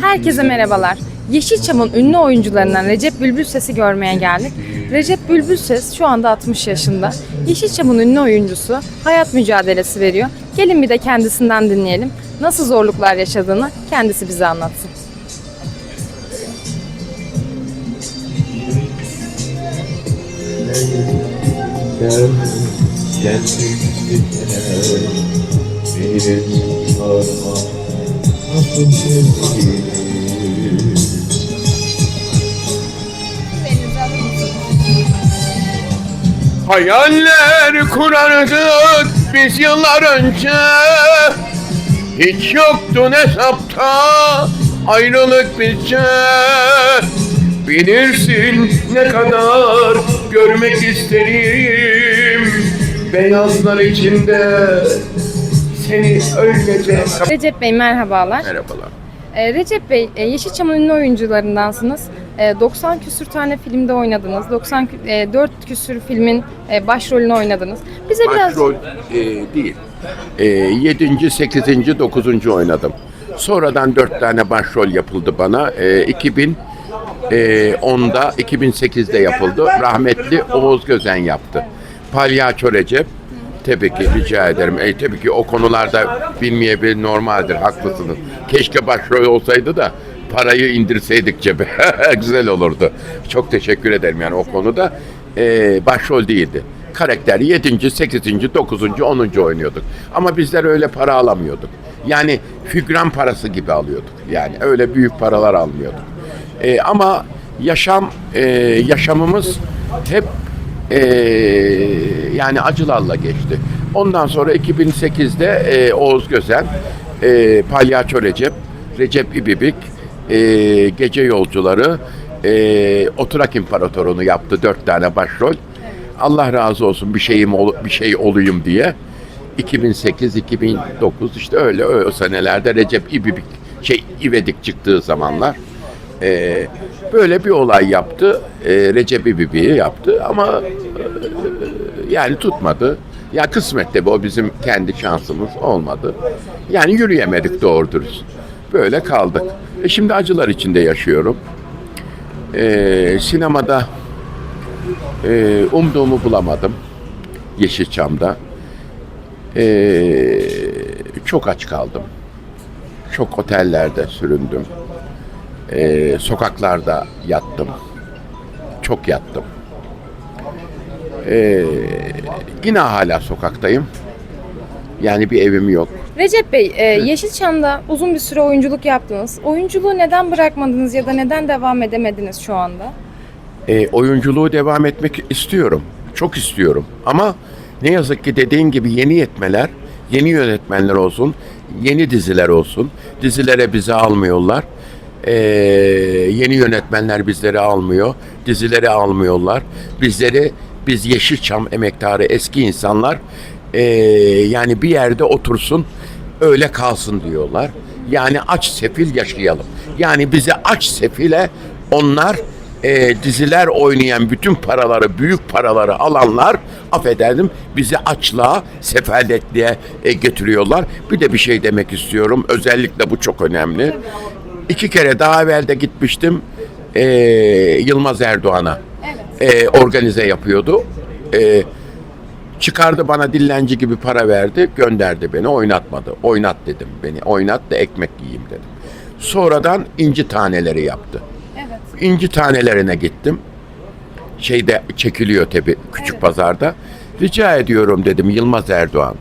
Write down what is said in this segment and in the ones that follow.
Herkese merhabalar. Yeşilçam'ın ünlü oyuncularından Recep Bülbül Ses'i görmeye geldik. Recep Bülbül Ses şu anda 60 yaşında. Yeşilçam'ın ünlü oyuncusu hayat mücadelesi veriyor. Gelin bir de kendisinden dinleyelim. Nasıl zorluklar yaşadığını kendisi bize anlatsın. Gel, bir sorma, nasıl sevdiğini. Hayaller kurardık biz yıllar önce. Hiç yoktu hesapta ayrılık bizce. Bilirsin ne kadar görmek isterim. Beyazlar içinde seni öylece Recep Bey merhabalar. Merhabalar. Ee, Recep Bey, e, Yeşilçam'ın ünlü oyuncularındansınız. E, 90 küsür tane filmde oynadınız. 94 küsür filmin e, başrolünü oynadınız. Bize biraz Başrol e, değil. E, 7. 8. 9. oynadım. Sonradan 4 tane başrol yapıldı bana. E, 2000 e, 10'da 2008'de yapıldı. Rahmetli Oğuz Gözen yaptı. Palyaço Recep. Tabii ki rica ederim. E, tabii ki o konularda bilmeyebilir normaldir. Haklısınız. Keşke başrol olsaydı da parayı indirseydik cebe. Güzel olurdu. Çok teşekkür ederim yani o konuda. E, başrol değildi. Karakter 7. 8. 9. 10. oynuyorduk. Ama bizler öyle para alamıyorduk. Yani figüran parası gibi alıyorduk. Yani öyle büyük paralar almıyorduk. E, ama yaşam e, yaşamımız hep e, yani acılarla geçti. Ondan sonra 2008'de e, Oğuz Gözen, e, Palyaço Recep, Recep İbibik, e, Gece Yolcuları, e, Oturak İmparatoru'nu yaptı dört tane başrol. Allah razı olsun bir şeyim ol- bir şey olayım diye. 2008 2009 işte öyle o senelerde Recep İbibik şey İvedik çıktığı zamanlar. Ee, böyle bir olay yaptı. Ee, Recep İbibik'i yaptı ama e, yani tutmadı. Ya kısmet tabii o bizim kendi şansımız olmadı. Yani yürüyemedik doğru dürüst. Böyle kaldık. E şimdi acılar içinde yaşıyorum. Ee, sinemada e, umduğumu bulamadım. Yeşilçam'da. Ee, çok aç kaldım. Çok otellerde süründüm. Ee, sokaklarda yattım. Çok yattım. Ee, yine hala sokaktayım. Yani bir evim yok. Recep Bey, e, Yeşilçam'da uzun bir süre oyunculuk yaptınız. Oyunculuğu neden bırakmadınız ya da neden devam edemediniz şu anda? E, oyunculuğu devam etmek istiyorum. Çok istiyorum. Ama ne yazık ki dediğin gibi yeni yetmeler, yeni yönetmenler olsun, yeni diziler olsun. Dizilere bizi almıyorlar. E, yeni yönetmenler bizleri almıyor. Dizileri almıyorlar. Bizleri, biz Yeşilçam emektarı eski insanlar e, yani bir yerde otursun öyle kalsın diyorlar. Yani aç sefil yaşayalım. Yani bizi aç sefile onlar e, diziler oynayan bütün paraları, büyük paraları alanlar affederdim bizi açlığa, sefaletliğe e, getiriyorlar. Bir de bir şey demek istiyorum. Özellikle bu çok önemli. İki kere daha evvel de gitmiştim e, Yılmaz Erdoğan'a. E, organize yapıyordu. E, Çıkardı bana dillenci gibi para verdi, gönderdi beni, oynatmadı. Oynat dedim beni, oynat da ekmek yiyeyim dedim. Sonradan inci taneleri yaptı. Evet. İnci tanelerine gittim. Şeyde çekiliyor tabi küçük pazarda. Rica ediyorum dedim Yılmaz Erdoğan.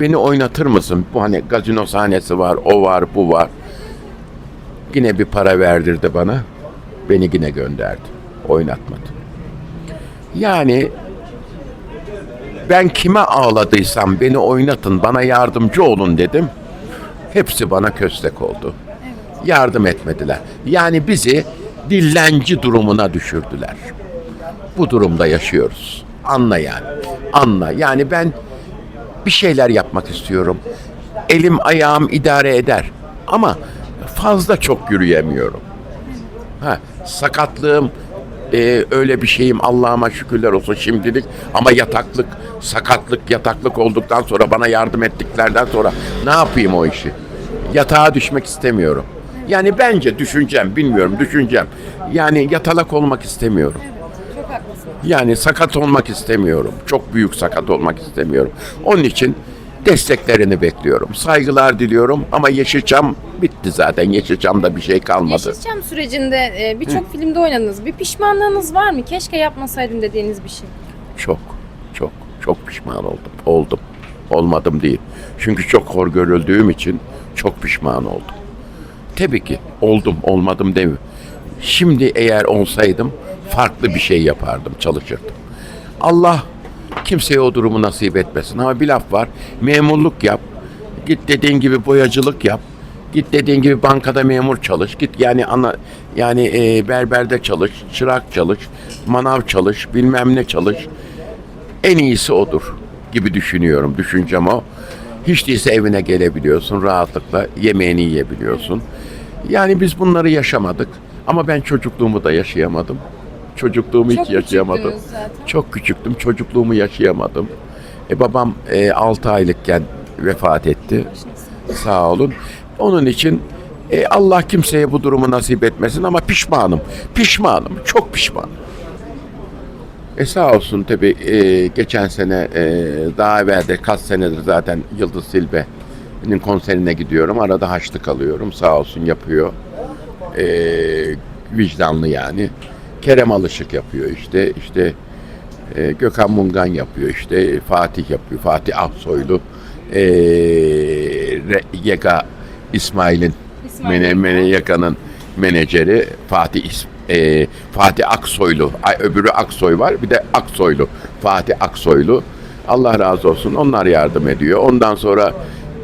Beni oynatır mısın? Bu hani gazino sahnesi var, o var, bu var. Yine bir para verdirdi bana. Beni yine gönderdi. Oynatmadı. Yani ben kime ağladıysam beni oynatın, bana yardımcı olun dedim. Hepsi bana köstek oldu. Yardım etmediler. Yani bizi dillenci durumuna düşürdüler. Bu durumda yaşıyoruz. Anla yani. Anla. Yani ben bir şeyler yapmak istiyorum. Elim ayağım idare eder. Ama fazla çok yürüyemiyorum. Ha, sakatlığım e, öyle bir şeyim Allah'ıma şükürler olsun şimdilik ama yataklık, sakatlık, yataklık olduktan sonra bana yardım ettiklerden sonra ne yapayım o işi? Yatağa düşmek istemiyorum. Yani bence düşüncem, bilmiyorum düşüncem. Yani yatalak olmak istemiyorum. Yani sakat olmak istemiyorum. Çok büyük sakat olmak istemiyorum. Onun için desteklerini bekliyorum. Saygılar diliyorum ama Yeşilçam bitti zaten. Yeşilçam'da bir şey kalmadı. Yeşilçam sürecinde e, birçok filmde oynadınız. Bir pişmanlığınız var mı? Keşke yapmasaydım dediğiniz bir şey. Çok, çok, çok pişman oldum. Oldum. Olmadım değil. Çünkü çok hor görüldüğüm için çok pişman oldum. Tabii ki oldum, olmadım demiyorum. Şimdi eğer olsaydım farklı bir şey yapardım, çalışırdım. Allah kimseye o durumu nasip etmesin. Ama bir laf var, memurluk yap, git dediğin gibi boyacılık yap, git dediğin gibi bankada memur çalış, git yani ana yani e, berberde çalış, çırak çalış, manav çalış, bilmem ne çalış en iyisi odur gibi düşünüyorum. Düşüncem o. Hiç değilse evine gelebiliyorsun rahatlıkla, yemeğini yiyebiliyorsun. Yani biz bunları yaşamadık ama ben çocukluğumu da yaşayamadım. Çocukluğumu Çok hiç yaşayamadım. zaten. Çok küçüktüm, çocukluğumu yaşayamadım. E, babam e, 6 aylıkken vefat etti. Sağ olun. Onun için e, Allah kimseye bu durumu nasip etmesin ama pişmanım. Pişmanım, çok pişmanım. E sağ olsun tabii e, geçen sene e, daha evvel de kaç senedir zaten Yıldız Silbe'nin konserine gidiyorum. Arada haçlık alıyorum. Sağ olsun yapıyor. E, vicdanlı yani. Kerem Alışık yapıyor işte. işte e, Gökhan Mungan yapıyor işte. Fatih yapıyor. Fatih Aksoylu. E, Re- Yega İsmail'in İsmail Mene. Mene Yaka'nın menajeri Fatih İs- e, Fatih Aksoylu. Ay, öbürü Aksoy var. Bir de Aksoylu. Fatih Aksoylu. Allah razı olsun. Onlar yardım ediyor. Ondan sonra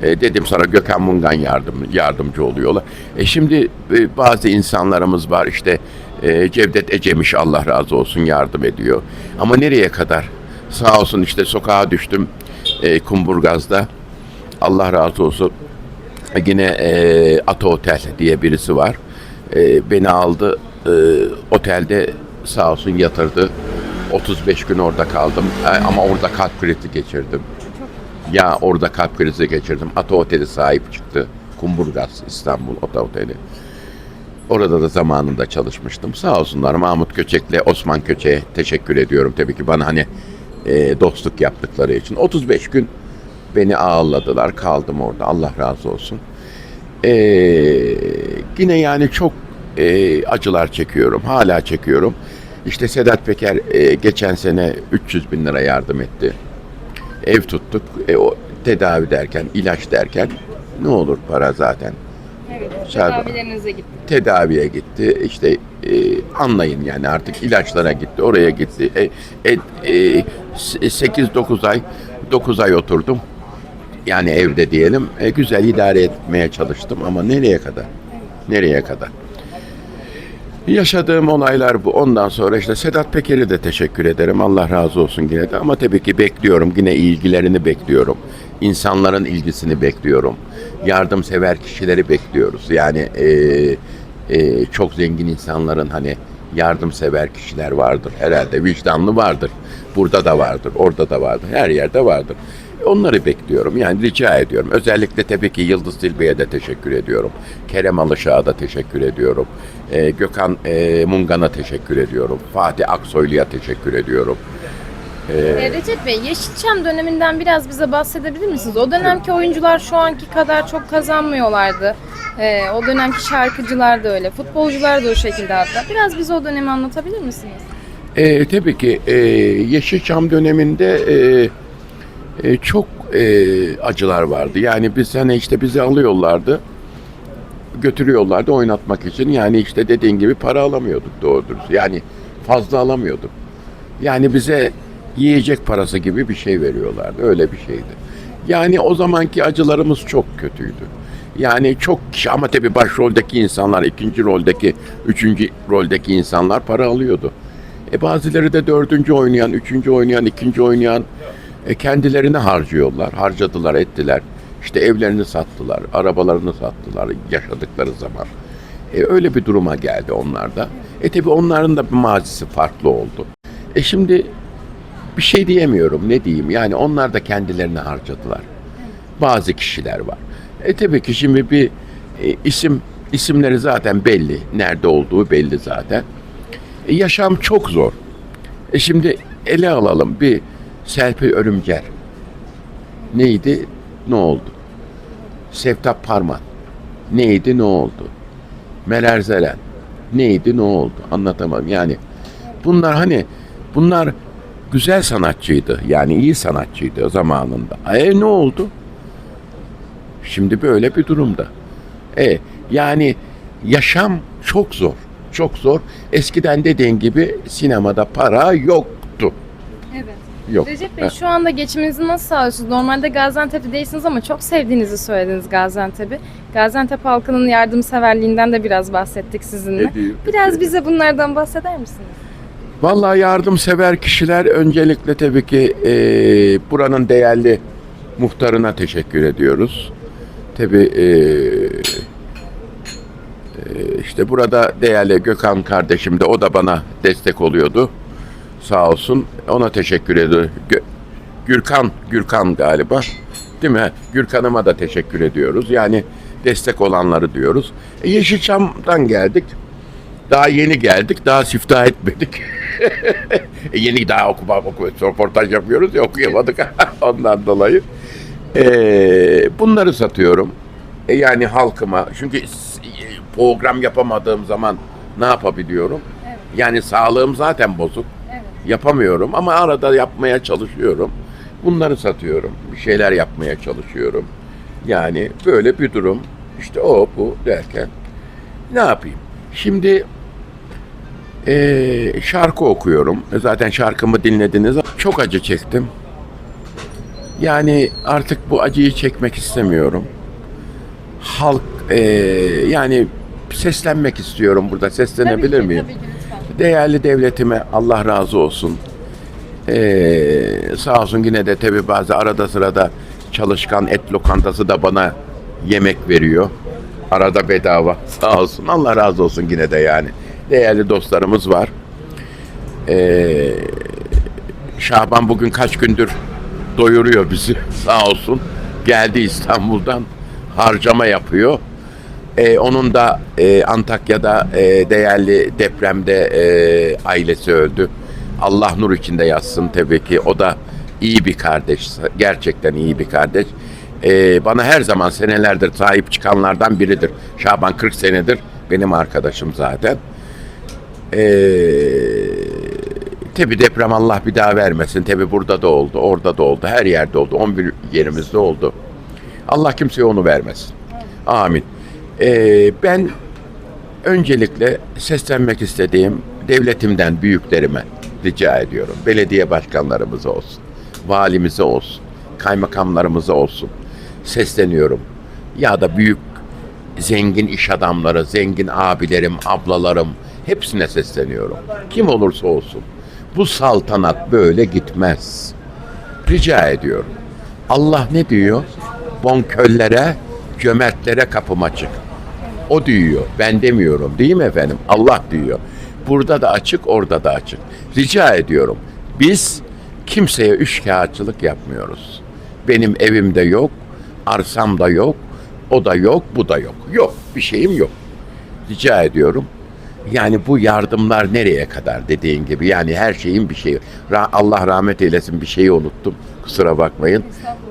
e, dedim sana Gökhan Mungan yardım yardımcı oluyorlar. E şimdi e, bazı insanlarımız var işte e, Cevdet Ecemiş Allah razı olsun yardım ediyor. Ama nereye kadar? Sağ olsun işte sokağa düştüm e, Kumburgaz'da. Allah razı olsun. Yine e, Ata Otel diye birisi var. E, beni aldı. E, otelde sağ olsun yatırdı. 35 gün orada kaldım. E, ama orada kalp krizi geçirdim. Ya orada kalp krizi geçirdim. Ata Oteli sahip çıktı. Kumburgaz İstanbul Ata Oteli. Orada da zamanında çalışmıştım. Sağ olsunlar Mahmut Köçek'le Osman Köçek'e teşekkür ediyorum. Tabii ki bana hani e, dostluk yaptıkları için. 35 gün beni ağırladılar. Kaldım orada. Allah razı olsun. E, yine yani çok e, acılar çekiyorum. Hala çekiyorum. İşte Sedat Peker e, geçen sene 300 bin lira yardım etti. Ev tuttuk. E, o tedavi derken, ilaç derken ne olur para zaten Evet. Şerba. Tedavilerinize gitti. tedaviye gitti. İşte e, anlayın yani artık ilaçlara gitti, oraya gitti. E, e, e, 8-9 ay 9 ay oturdum. Yani evde diyelim. E, güzel idare etmeye çalıştım ama nereye kadar? Nereye kadar? Yaşadığım olaylar bu. Ondan sonra işte Sedat Peker'e de teşekkür ederim. Allah razı olsun yine de. Ama tabii ki bekliyorum. Yine ilgilerini bekliyorum. İnsanların ilgisini bekliyorum. Yardımsever kişileri bekliyoruz. Yani e, e, çok zengin insanların hani yardımsever kişiler vardır herhalde. Vicdanlı vardır. Burada da vardır. Orada da vardır. Her yerde vardır. Onları bekliyorum. Yani rica ediyorum. Özellikle tabii ki Yıldız Tilbe'ye de teşekkür ediyorum. Kerem Alışık'a da teşekkür ediyorum. Ee, Gökhan e, Mungan'a teşekkür ediyorum. Fatih Aksoylu'ya teşekkür ediyorum. Ee, Recep Bey, Yeşilçam döneminden biraz bize bahsedebilir misiniz? O dönemki oyuncular şu anki kadar çok kazanmıyorlardı. Ee, o dönemki şarkıcılar da öyle, futbolcular da o şekilde hatta. Biraz bize o dönemi anlatabilir misiniz? Ee, tabii ki e, Yeşilçam döneminde e, e, çok e, acılar vardı. Yani biz hani işte bizi alıyorlardı, götürüyorlardı oynatmak için. Yani işte dediğin gibi para alamıyorduk doğru dürüst. Yani fazla alamıyorduk. Yani bize yiyecek parası gibi bir şey veriyorlardı. Öyle bir şeydi. Yani o zamanki acılarımız çok kötüydü. Yani çok kişi ama tabii başroldeki insanlar, ikinci roldeki, üçüncü roldeki insanlar para alıyordu. E bazıları da dördüncü oynayan, üçüncü oynayan, ikinci oynayan e, kendilerini harcıyorlar. Harcadılar, ettiler. İşte evlerini sattılar, arabalarını sattılar yaşadıkları zaman. E, öyle bir duruma geldi onlarda. E tabi onların da bir mazisi farklı oldu. E şimdi bir şey diyemiyorum ne diyeyim yani onlar da kendilerini harcadılar. Bazı kişiler var. E tabii ki şimdi bir e, isim İsimleri zaten belli. Nerede olduğu belli zaten. E, yaşam çok zor. E şimdi ele alalım bir Serpil Örümcer. Neydi? Ne oldu? Sevtap Parman. Neydi? Ne oldu? Meler Zelen. Neydi? Ne oldu? Anlatamam. Yani bunlar hani bunlar güzel sanatçıydı. Yani iyi sanatçıydı zamanında. E ne oldu? Şimdi böyle bir durumda. E yani yaşam çok zor. Çok zor. Eskiden dediğin gibi sinemada para yoktu. Evet. Yok. Recep Bey Heh. şu anda geçiminizi nasıl sağlıyorsunuz? Normalde Gaziantep'te değilsiniz ama çok sevdiğinizi söylediniz Gaziantep'i. Gaziantep halkının yardımseverliğinden de biraz bahsettik sizinle. Ediyor. Biraz bize bunlardan bahseder misiniz? Vallahi yardımsever kişiler öncelikle tabii ki e, buranın değerli muhtarına teşekkür ediyoruz. Tabii e, e, işte burada değerli Gökhan kardeşim de o da bana destek oluyordu. Sağ olsun. Ona teşekkür ediyorum. Gürkan, Gürkan galiba. Değil mi? Gürkan'ıma da teşekkür ediyoruz. Yani destek olanları diyoruz. E, Yeşilçam'dan geldik. Daha yeni geldik. Daha siftah etmedik. E, yeni daha okuma, okuma, röportaj yapıyoruz ya okuyamadık ondan dolayı. E, bunları satıyorum. E, yani halkıma. Çünkü s- program yapamadığım zaman ne yapabiliyorum? Yani sağlığım zaten bozuk. Yapamıyorum ama arada yapmaya çalışıyorum. Bunları satıyorum. Bir şeyler yapmaya çalışıyorum. Yani böyle bir durum. İşte o bu derken ne yapayım? Şimdi eee, şarkı okuyorum. Zaten şarkımı dinlediniz. Çok acı çektim. Yani artık bu acıyı çekmek istemiyorum. Halk eee, yani seslenmek istiyorum burada. Seslenebilir miyim? Tabii ki. Değerli devletime Allah razı olsun. Ee, sağ olsun yine de tabi bazı arada sırada çalışkan et lokantası da bana yemek veriyor. Arada bedava sağ olsun. Allah razı olsun yine de yani. Değerli dostlarımız var. Ee, Şaban bugün kaç gündür doyuruyor bizi sağ olsun. Geldi İstanbul'dan harcama yapıyor. Ee, onun da e, Antakya'da e, değerli depremde e, ailesi öldü. Allah nur içinde yatsın tabii ki. O da iyi bir kardeş. Gerçekten iyi bir kardeş. Ee, bana her zaman senelerdir sahip çıkanlardan biridir. Şaban 40 senedir benim arkadaşım zaten. Ee, tabi deprem Allah bir daha vermesin. Tabi burada da oldu, orada da oldu, her yerde oldu. 11 yerimizde oldu. Allah kimseye onu vermesin. Amin. Ee, ben öncelikle seslenmek istediğim devletimden büyüklerime rica ediyorum. Belediye başkanlarımıza olsun, valimize olsun, kaymakamlarımıza olsun. Sesleniyorum. Ya da büyük zengin iş adamları, zengin abilerim, ablalarım hepsine sesleniyorum. Kim olursa olsun. Bu saltanat böyle gitmez. Rica ediyorum. Allah ne diyor? Bonköllere, cömertlere kapım açık. O diyor. Ben demiyorum. Değil mi efendim? Allah diyor. Burada da açık, orada da açık. Rica ediyorum. Biz kimseye üçkağıtçılık yapmıyoruz. Benim evimde yok, arsamda yok, o da yok, bu da yok. Yok, bir şeyim yok. Rica ediyorum. Yani bu yardımlar nereye kadar dediğin gibi. Yani her şeyin bir şeyi. Allah rahmet eylesin bir şeyi unuttum. Kusura bakmayın.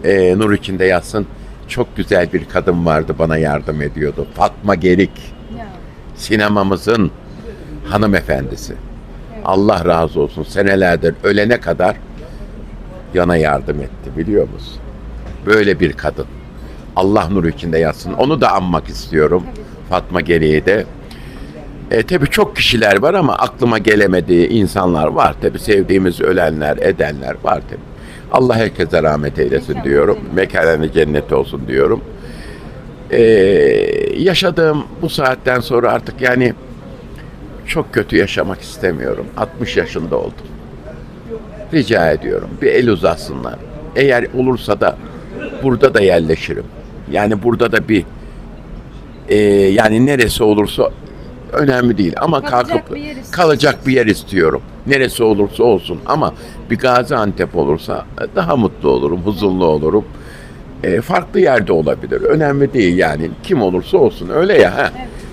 Ee, nur içinde yatsın. Çok güzel bir kadın vardı bana yardım ediyordu. Fatma Gerik. Sinemamızın hanımefendisi. Allah razı olsun. Senelerdir ölene kadar yana yardım etti biliyor musun? Böyle bir kadın. Allah nur içinde yatsın. Onu da anmak istiyorum. Fatma Gerik'i de. E, tabii çok kişiler var ama aklıma gelemediği insanlar var. Tabii sevdiğimiz ölenler, edenler var tabii. Allah herkese rahmet eylesin diyorum. Mekanı cennet olsun diyorum. E, yaşadığım bu saatten sonra artık yani çok kötü yaşamak istemiyorum. 60 yaşında oldum. Rica ediyorum bir el uzatsınlar. Eğer olursa da burada da yerleşirim. Yani burada da bir e, yani neresi olursa önemli değil ama Kalacak kalkıp bir yer istiyorsun. kalacak bir yer istiyorum. Neresi olursa olsun ama bir Gaziantep olursa daha mutlu olurum, huzurlu olurum. E, farklı yerde olabilir. Önemli değil yani. Kim olursa olsun öyle ya. Ha.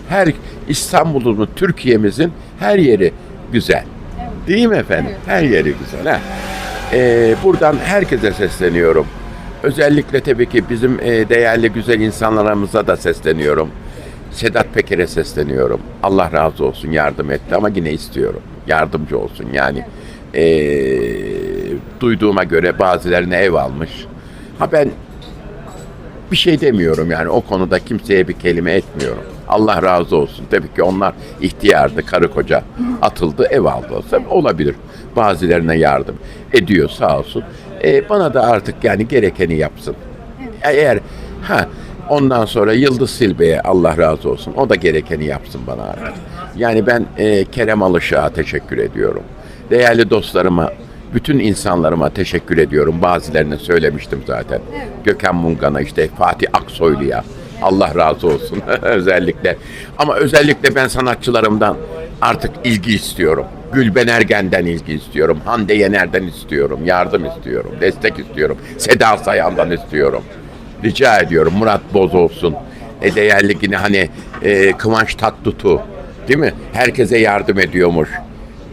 Her İstanbul'un, Türkiye'mizin her yeri güzel. Değil mi efendim? Her yeri güzel. Ha? Ee, buradan herkese sesleniyorum. Özellikle tabii ki bizim e, değerli güzel insanlarımıza da sesleniyorum. Sedat Peker'e sesleniyorum. Allah razı olsun yardım etti ama yine istiyorum. Yardımcı olsun yani. Ee, duyduğuma göre bazılarına ev almış. Ha ben bir şey demiyorum yani o konuda kimseye bir kelime etmiyorum. Allah razı olsun. Tabii ki onlar ihtiyardı, karı koca atıldı, ev aldı olsa olabilir. Bazılarına yardım ediyor sağ olsun. E, bana da artık yani gerekeni yapsın. Eğer ha ondan sonra Yıldız Silbe'ye Allah razı olsun. O da gerekeni yapsın bana artık. Yani ben e, Kerem Alışık'a teşekkür ediyorum. Değerli dostlarıma, bütün insanlarıma teşekkür ediyorum. Bazılarını söylemiştim zaten. Gökhan Mungan'a işte Fatih Aksoylu'ya. Allah razı olsun özellikle. Ama özellikle ben sanatçılarımdan artık ilgi istiyorum. Gülben Ergen'den ilgi istiyorum. Hande Yener'den istiyorum. Yardım istiyorum. Destek istiyorum. Seda Sayan'dan istiyorum. Rica ediyorum Murat Boz olsun. E değerli yine hani e, Kıvanç Tatlıtuğ değil mi? Herkese yardım ediyormuş.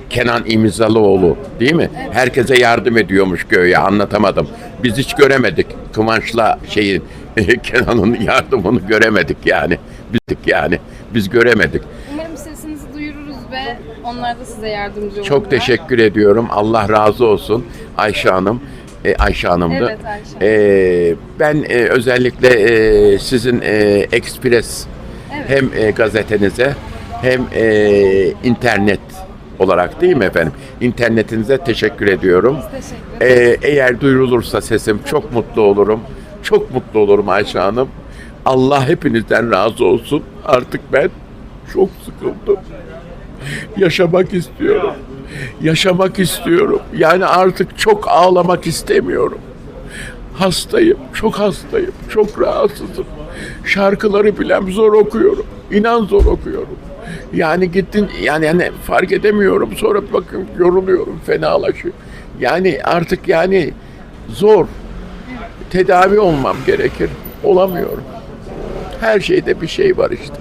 Kenan İmizalıoğlu değil mi? Herkese yardım ediyormuş göğe anlatamadım. Biz hiç göremedik Kıvanç'la şeyin Kenan'ın yardımını göremedik yani. Bizdik yani. Biz göremedik. Umarım sesinizi duyururuz ve onlar da size yardımcı olurlar. Çok teşekkür ediyorum. Allah razı olsun Ayşe Hanım. E, Ayşe Hanım'dı. Evet, Ayşe. E, ben e, özellikle e, sizin e, Express Evet. hem e, gazetenize hem e, internet olarak değil mi efendim? İnternetinize teşekkür ediyorum. Teşekkür E, eğer duyurulursa sesim çok mutlu olurum. Çok mutlu olurum Ayşe Hanım. Allah hepinizden razı olsun. Artık ben çok sıkıldım. Yaşamak istiyorum. Yaşamak istiyorum. Yani artık çok ağlamak istemiyorum. Hastayım, çok hastayım, çok rahatsızım. Şarkıları bilem zor okuyorum. İnan zor okuyorum. Yani gittin yani yani fark edemiyorum. Sonra bakın yoruluyorum, fenalaşıyor. Yani artık yani zor. Tedavi olmam gerekir. Olamıyorum. Her şeyde bir şey var işte.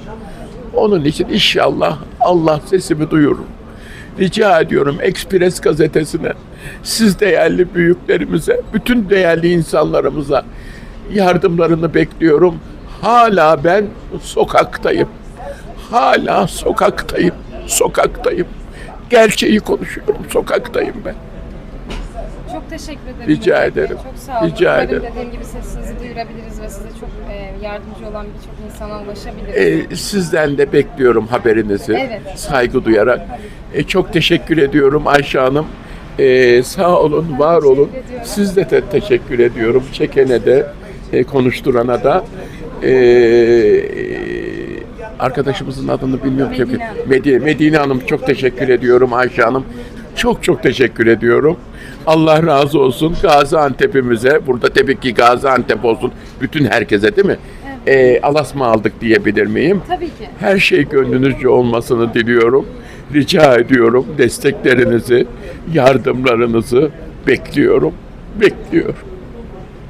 Onun için inşallah Allah sesimi duyurur. Rica ediyorum Express gazetesine, siz değerli büyüklerimize, bütün değerli insanlarımıza yardımlarını bekliyorum. Hala ben sokaktayım. Hala sokaktayım. Sokaktayım. Gerçeği konuşuyorum. Sokaktayım ben. Teşekkür ederim. Rica ederim. Çok sağ olun. Rica Umarım ederim. dediğim gibi sesinizi duyurabiliriz ve size çok e, yardımcı olan birçok insana ulaşabiliriz. Ee, sizden de bekliyorum haberinizi. Evet. Saygı duyarak. Ee, çok teşekkür ediyorum Ayşe Hanım. Ee, sağ olun, var olun. ediyorum. Siz de, te- teşekkür ediyorum. Çekene de, e, konuşturana da. Ee, arkadaşımızın adını bilmiyorum. Medine. Medine, Medine Hanım çok teşekkür ediyorum Ayşe Hanım. Çok çok teşekkür ediyorum. Allah razı olsun Gaziantep'imize. Burada tabii ki Gaziantep olsun. Bütün herkese değil mi? Ee, alasma aldık diyebilir miyim? Tabii ki. Her şey gönlünüzce olmasını diliyorum. Rica ediyorum desteklerinizi, yardımlarınızı bekliyorum. Bekliyorum.